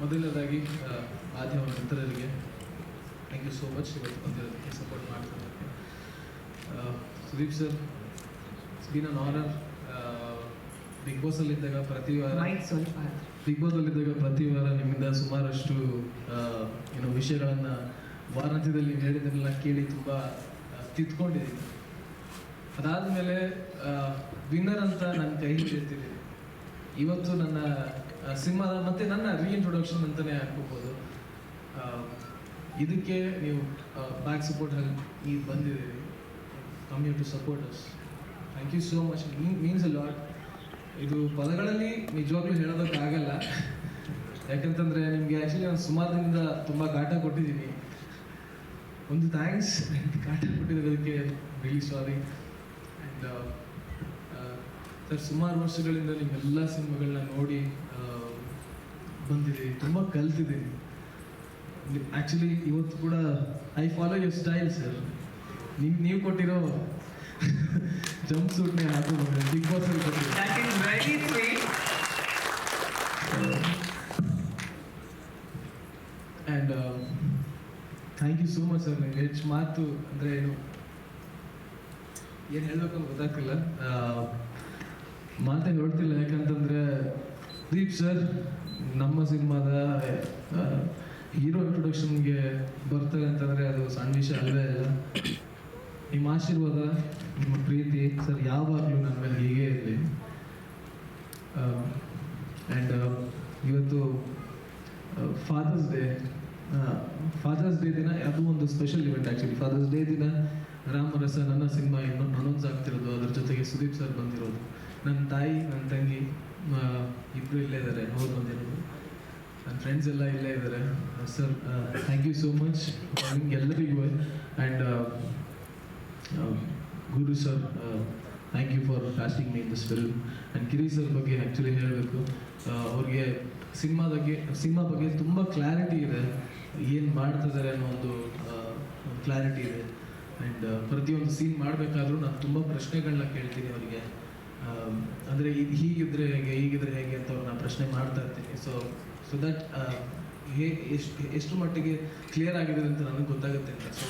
ಮೊದಲನೇದಾಗಿ ಮಾಧ್ಯಮ ಮಿತ್ರರಿಗೆ ಥ್ಯಾಂಕ್ ಯು ಸೋ ಮಚ್ ಇವತ್ತು ಬಂದಿರೋದಕ್ಕೆ support ಮಾಡ್ತಿರೋದಕ್ಕೆ Sudeep sir it's been an honour big ಬಾಸಲ್ಲಿದ್ದಾಗ ಪ್ರತಿ ವಾರ ಬಿಗ್ ಬಾಸಲ್ಲಿದ್ದಾಗ ಪ್ರತಿ ವಾರ ನಿಮ್ಮಿಂದ ಸುಮಾರಷ್ಟು ಏನೋ ವಿಷಯಗಳನ್ನು ವಾರಾಂತ್ಯದಲ್ಲಿ ನೀವು ಹೇಳಿದ್ದನ್ನೆಲ್ಲ ಕೇಳಿ ತುಂಬ ತಿದ್ಕೊಂಡಿದ್ದೀನಿ. ಅದಾದಮೇಲೆ ವಿನ್ನರ್ ಅಂತ ನನ್ನ ಕೈ ಹಿಡಿಯುತ್ತಿದ್ದೀನಿ ಇವತ್ತು ನನ್ನ ಸಿನಿಮಾದ ಮತ್ತೆ ನನ್ನ ರೀಇಂಟ್ರೊಡಕ್ಷನ್ ಅಂತಲೇ ಅನ್ಕೋಬೋದು ಇದಕ್ಕೆ ನೀವು ಬ್ಯಾಕ್ ಸಪೋರ್ಟ್ ಈ ಬಂದಿದ್ದೀರಿ. Come you to support us thank you so much means a lot ಇದು ಪದಗಳಲ್ಲಿ ನಿಜವಾಗ್ಲೂ ಹೇಳೋದಕ್ಕಾಗಲ್ಲ. ಯಾಕಂತಂದರೆ ನಿಮಗೆ ಆ್ಯಕ್ಚುಲಿ ನಾನು ಸುಮಾರು ದಿನದಿಂದ ತುಂಬ ಕಾಟ ಕೊಟ್ಟಿದ್ದೀನಿ. ಒಂದು ಥ್ಯಾಂಕ್ಸ್ ಕಾಟ ಕೊಟ್ಟಿದ್ದಕ್ಕೆ ರಿಲಿ ಸಾರಿ ಆ್ಯಂಡ್ ಸರ್ ಸುಮಾರು ವರ್ಷಗಳಿಂದ ನಿಮ್ಮೆಲ್ಲ ಸಿನಿಮಾಗಳನ್ನ ನೋಡಿ ಬಂದಿದೆ ಬಂದಿದ್ದೀನಿ ತುಂಬ ಕಲ್ತಿದ್ದೀನಿ ಆ್ಯಕ್ಚುಲಿ ಇವತ್ತು ಕೂಡ I follow your style sir ನೀವು ನೀವು ಕೊಟ್ಟಿರೋ ಜಂಪ್ ಸೂಟ್ನೇ ಹಾಕೊಂಡು ಬಿಗ್ ಬಾಸ್ ಅಲ್ಲಿ and thank you so much sir ನನಗೆ ಹೆಚ್ಚು ಮಾತು ಅಂದರೆ ಏನು ಏನು ಹೇಳಬೇಕು ಅಂತ ಗೊತ್ತಾಗ್ತಿಲ್ಲ ಮಾತೇ ಹೊರಡ್ತಿಲ್ಲ ಯಾಕಂತಂದರೆ ದೀಪ್ ಸರ್, ನಮ್ಮ ಸಿನಿಮಾದ ಹೀರೋ ಇಂಟ್ರೊಡಕ್ಷನ್ಗೆ ಬರ್ತಾರೆ ಅಂತಂದರೆ ಅದು ಸಣ್ಣ ವಿಷಯ ಅಲ್ಲವೇ ಅಲ್ಲ ನಿಮ್ಮ ಆಶೀರ್ವಾದ, ನಿಮ್ಮ ಪ್ರೀತಿ ಸರ್, ಯಾವಾಗಲೂ ನನ್ನ ಮೇಲೆ ಹೀಗೆ ಇರಲಿ. ಆ್ಯಂಡ್ ಇವತ್ತು ಫಾದರ್ಸ್ ಡೇ ಫಾದರ್ಸ್ ಡೇ ದಿನ ಅದು ಒಂದು special event actually father's day ದಿನ ರಾಮರಸ ನನ್ನ ಸಿನಿಮಾ ಇನ್ನೊಂದು ಅನೌನ್ಸ್ ಆಗ್ತಿರೋದು, ಅದ್ರ ಜೊತೆಗೆ ಸುದೀಪ್ ಸರ್ ಬಂದಿರೋದು. ನನ್ನ ತಾಯಿ ನನ್ನ ತಂಗಿ ಇಬ್ಬರು ಇಲ್ಲೇ ಇದ್ದಾರೆ ಅವ್ರು ಬಂದಿರೋದು ನನ್ನ ಫ್ರೆಂಡ್ಸ್ ಎಲ್ಲ ಇಲ್ಲೇ ಇದ್ದಾರೆ sir thank you so much ಎಲ್ಲರಿಗೂ. And Guru sir thank you for casting me in this film and ಕಿರಿ ಸರ್ ಬಗ್ಗೆ ಆ್ಯಕ್ಚುಲಿ ಹೇಳಬೇಕು. ಅವ್ರಿಗೆ ಸಿನಿಮಾ ಬಗ್ಗೆ ಸಿನಿಮಾ ಬಗ್ಗೆ ತುಂಬ ಕ್ಲಾರಿಟಿ ಇದೆ. ಏನು ಮಾಡ್ತಿದ್ದಾರೆ ಅನ್ನೋ ಒಂದು ಕ್ಲಾರಿಟಿ ಇದೆ. ಆ್ಯಂಡ್ ಪ್ರತಿಯೊಂದು ಸೀನ್ ಮಾಡಬೇಕಾದ್ರೂ ನಾನು ತುಂಬ ಪ್ರಶ್ನೆಗಳನ್ನ ಕೇಳ್ತೀನಿ ಅವರಿಗೆ. ಅಂದರೆ ಹೀಗಿದ್ರೆ ಹೇಗೆ ಹೀಗಿದ್ರೆ ಹೇಗೆ ಅಂತ ನಾನು ಪ್ರಶ್ನೆ ಮಾಡ್ತಾ ಇರ್ತೀನಿ. ಸೊ ಸೊ ದಟ್ ಹೇ, ಎಷ್ಟು ಎಷ್ಟು ಮಟ್ಟಿಗೆ ಕ್ಲಿಯರ್ ಆಗಿದೆ ಅಂತ ನನಗೆ ಗೊತ್ತಾಗುತ್ತೆ ಅಂತ. ಸೊ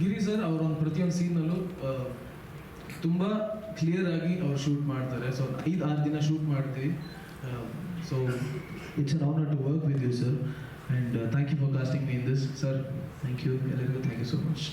ಗಿರಿ ಸರ್ ಅವರ ಒಂದು ಪ್ರತಿಯೊಂದು ಸೀನಲ್ಲೂ ತುಂಬ ಕ್ಲಿಯರ್ ಆಗಿ ಅವ್ರು ಶೂಟ್ ಮಾಡ್ತಾರೆ. ಸೊ ಐದು, ಆರು ದಿನ ಶೂಟ್ ಮಾಡ್ತೀವಿ. So it's an honour to work with you sir and thank you for casting me in this sir thank you ಎಲ್ಲರಿಗೂ ಥ್ಯಾಂಕ್ ಯು ಸೋ ಮಚ್